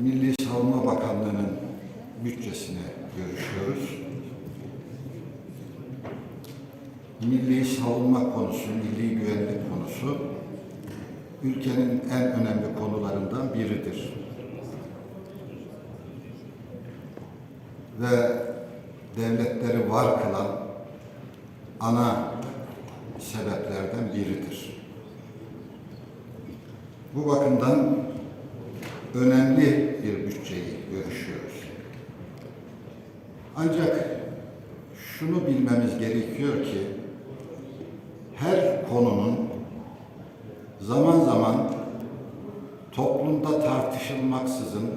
Milli Savunma Bakanlığı'nın bütçesini görüşüyoruz. Milli savunma konusu, milli güvenlik konusu ülkenin en önemli konularından biridir. Ve devletleri var kılan ana sebeplerden biridir. Bu bakımdan önemli bir bütçeyi görüşüyoruz. Ancak şunu bilmemiz gerekiyor ki her konunun zaman zaman toplumda tartışılmaksızın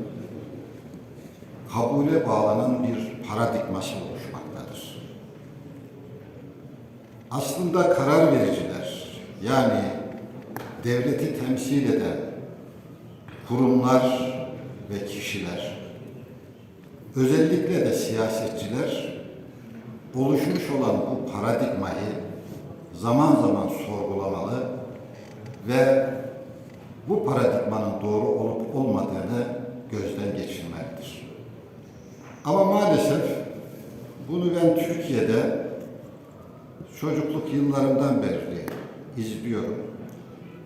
kabule bağlanan bir paradigması oluşmaktadır. Aslında karar vericiler yani devleti temsil eden kurumlar ve kişiler özellikle de siyasetçiler oluşmuş olan bu paradigmayı zaman zaman sorgulamalı ve bu paradigmanın doğru olup olmadığını gözden geçirmelidir. Ama maalesef bunu ben Türkiye'de çocukluk yıllarımdan beri izliyorum.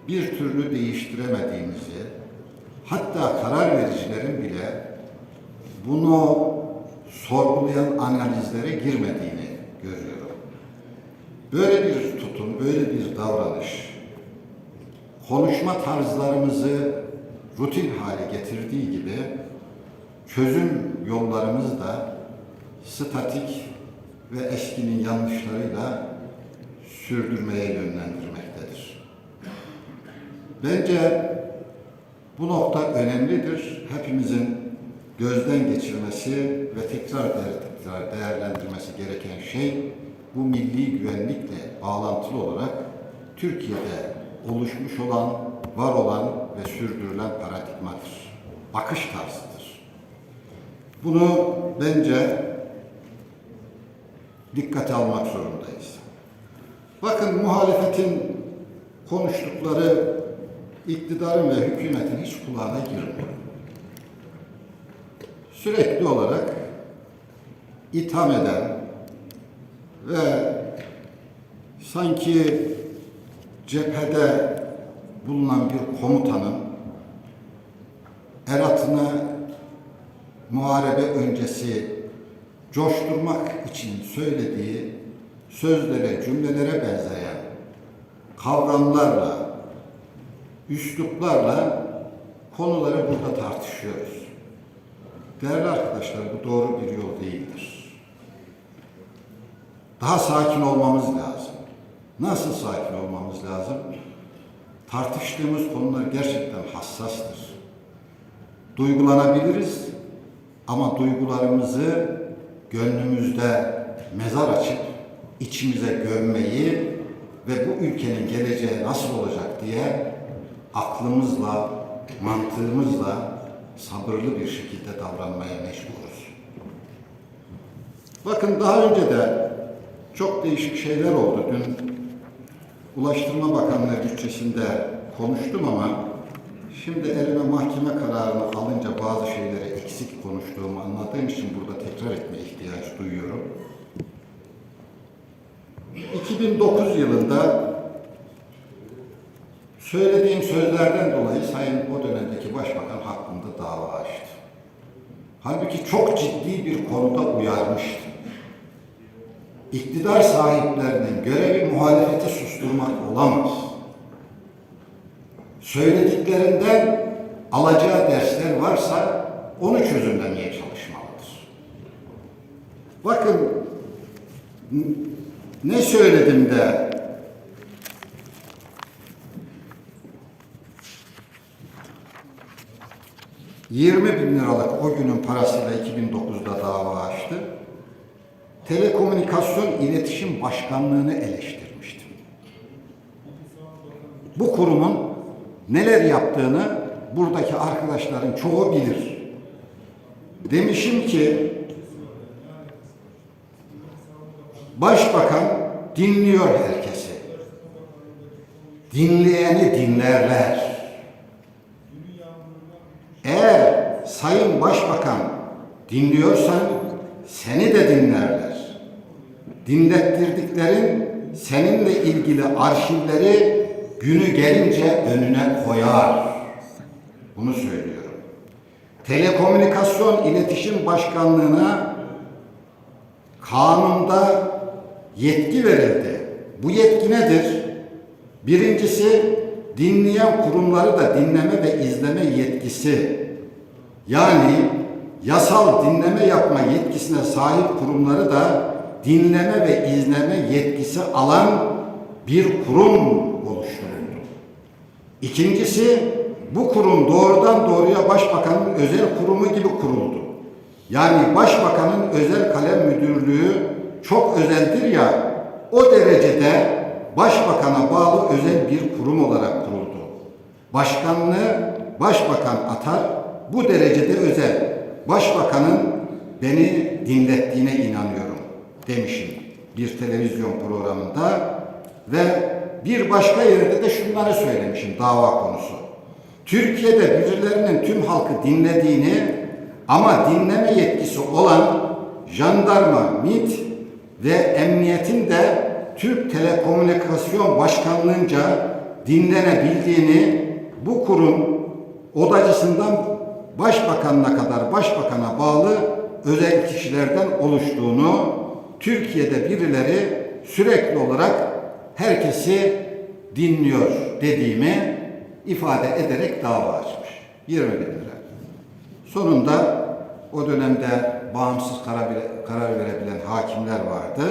Bir türlü değiştiremediğimizi, hatta karar vericilerin bile bunu sorgulayan analizlere girmediğini görüyorum. Böyle bir tutum, böyle bir davranış konuşma tarzlarımızı rutin hale getirdiği gibi çözüm yollarımız da statik ve eskinin yanlışlarıyla sürdürmeye yönlendirmektedir. Bence bu nokta önemlidir. Hepimizin gözden geçirmesi ve tekrar tekrar değerlendirmesi gereken şey bu milli güvenlikle bağlantılı olarak Türkiye'de oluşmuş olan, var olan ve sürdürülen paradigmadır. Bakış tarzıdır. Bunu bence dikkate almak zorundayız. Bakın muhalefetin konuştukları iktidarın ve hükümetin hiç kulağına girmiyor. Sürekli olarak itham eden ve sanki cephede bulunan bir komutanın eratını muharebe öncesi coşturmak için söylediği sözlere, cümlelere benzeyen kavramlarla, üsluplarla konuları burada tartışıyoruz. Değerli arkadaşlar bu doğru bir yol değildir. Daha sakin olmamız lazım. Nasıl sakin olmamız lazım? Tartıştığımız konular gerçekten hassastır. Duygulanabiliriz ama duygularımızı gönlümüzde mezar açıp içimize gömmeyi ve bu ülkenin geleceği nasıl olacak diye aklımızla, mantığımızla sabırlı bir şekilde davranmaya mecburuz. Bakın daha önce de çok değişik şeyler oldu. Dün Ulaştırma Bakanlığı bütçesinde konuştum ama şimdi elime mahkeme kararını alınca bazı şeyleri eksik konuştuğumu anladığım için burada tekrar etme ihtiyaç duyuyorum. 2009 yılında söylediğim sözlerden dolayı Sayın o dönemdeki Başbakan hakkında dava açtı. Halbuki çok ciddi bir konuda uyarmıştı. İktidar sahiplerinin görevi muhalefeti susturmak olamaz. Söylediklerinden alacağı dersler varsa onu çözümlemeye çalışmalıdır. Bakın ne söyledim de ...20 bin liralık o günün parasıyla 2009'da dava açtı. Telekomünikasyon İletişim Başkanlığı'nı eleştirmiştim. Bu kurumun neler yaptığını buradaki arkadaşların çoğu bilir. Demişim ki Başbakan dinliyor herkesi. Dinleyeni dinlerler. Sayın Başbakan dinliyorsan seni de dinlerler. Dinlettirdiklerin seninle ilgili arşivleri günü gelince önüne koyar. Bunu söylüyorum. Telekomünikasyon İletişim Başkanlığı'na kanunda yetki verildi. Bu yetki nedir? Birincisi dinleyen kurumları da dinleme ve izleme yetkisi. Yani yasal dinleme yapma yetkisine sahip kurumları da dinleme ve izleme yetkisi alan bir kurum oluşturuldu. İkincisi bu kurum doğrudan doğruya başbakanın özel kurumu gibi kuruldu. Yani başbakanın özel kalem müdürlüğü çok özeldir ya o derecede başbakana bağlı özel bir kurum olarak kuruldu. Başkanlığı başbakan atar bu derecede özel. Başbakanın beni dinlettiğine inanıyorum demişim bir televizyon programında ve bir başka yerde de şunları söylemişim dava konusu. Türkiye'de birilerinin tüm halkı dinlediğini ama dinleme yetkisi olan jandarma, MİT ve emniyetin de Türk Telekomünikasyon Başkanlığınca dinlenebildiğini bu kurum odacısından başbakanına kadar başbakana bağlı özel kişilerden oluştuğunu Türkiye'de birileri sürekli olarak herkesi dinliyor dediğimi ifade ederek dava açmış. 20 bin lira. Sonunda o dönemde bağımsız karar, karar verebilen hakimler vardı.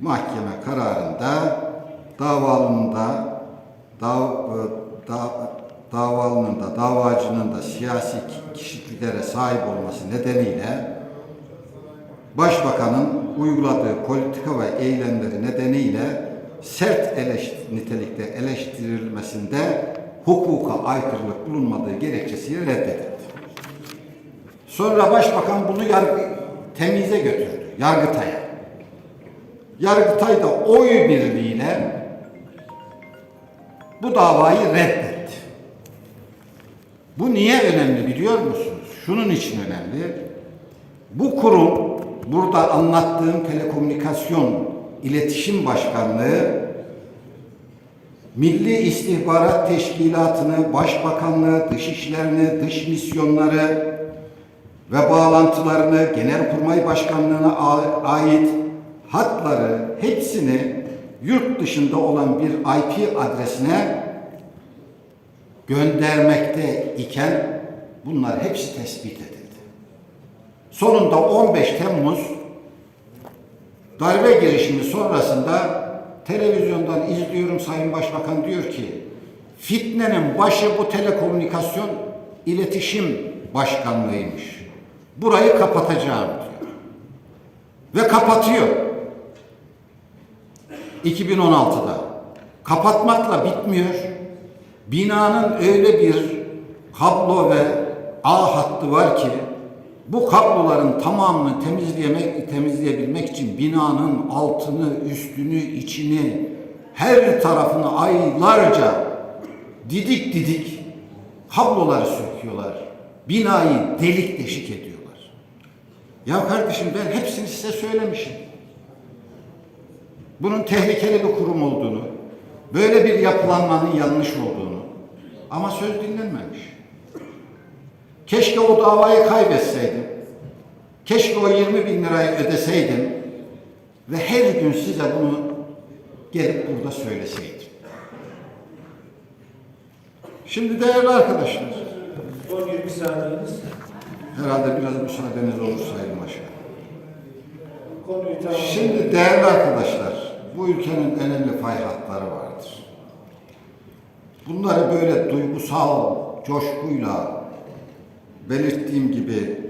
Mahkeme kararında davalının da da, davalının da davacının da siyasi kişiliklere sahip olması nedeniyle Başbakanın uyguladığı politika ve eylemleri nedeniyle sert eleş, nitelikte eleştirilmesinde hukuka aykırılık bulunmadığı gerekçesiyle reddedildi. Sonra başbakan bunu yargı temize götürdü, Yargıtay'a. Yargıtay da oy birliğiyle bu davayı reddetti. Bu niye önemli biliyor musunuz? Şunun için önemli. Bu kurum burada anlattığım telekomünikasyon iletişim başkanlığı Milli İstihbarat Teşkilatı'nı, Başbakanlığı, Dışişlerini, dış misyonları ve bağlantılarını, Genelkurmay Başkanlığı'na ait hatları hepsini yurt dışında olan bir IP adresine göndermekte iken bunlar hepsi tespit edildi. Sonunda 15 Temmuz darbe girişimi sonrasında televizyondan izliyorum Sayın Başbakan diyor ki fitnenin başı bu telekomünikasyon iletişim başkanlığıymış. Burayı kapatacağım diyor. Ve kapatıyor. 2016'da. Kapatmakla bitmiyor. Binanın öyle bir kablo ve ağ hattı var ki bu kabloların tamamını temizleyemek, temizleyebilmek için binanın altını, üstünü, içini, her tarafını aylarca didik didik kabloları söküyorlar. Binayı delik deşik ediyorlar. Ya kardeşim ben hepsini size söylemişim. Bunun tehlikeli bir kurum olduğunu, böyle bir yapılanmanın yanlış olduğunu ama söz dinlenmemiş. Keşke o davayı kaybetseydim. Keşke o 20 bin lirayı ödeseydim ve her gün size bunu gelip burada söyleseydim. Şimdi değerli arkadaşlar, Son 20 saniyeniz. herhalde biraz müsaadeniz olur Sayın Başkan. Şimdi değerli arkadaşlar, bu ülkenin önemli fay hatları vardır. Bunları böyle duygusal coşkuyla belirttiğim gibi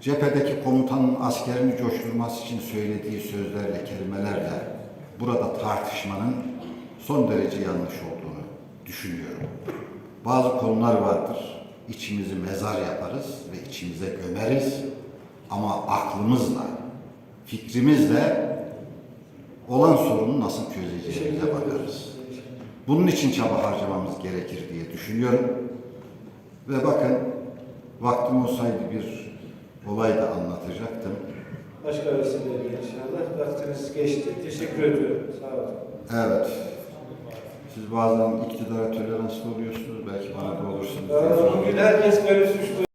cephedeki komutanın askerini coşturması için söylediği sözlerle, kelimelerle burada tartışmanın son derece yanlış olduğunu düşünüyorum. Bazı konular vardır. İçimizi mezar yaparız ve içimize gömeriz. Ama aklımızla, fikrimizle olan sorunu nasıl çözeceğimize bakarız. Bunun için çaba harcamamız gerekir diye düşünüyorum. Ve bakın vaktim olsaydı bir olay da anlatacaktım. Başka vesileyle inşallah. Vaktiniz geçti. Teşekkür ediyorum. Sağ olun. Evet. Siz bazen iktidara toleranslı oluyorsunuz. Belki bana da olursunuz. Bugün herkes böyle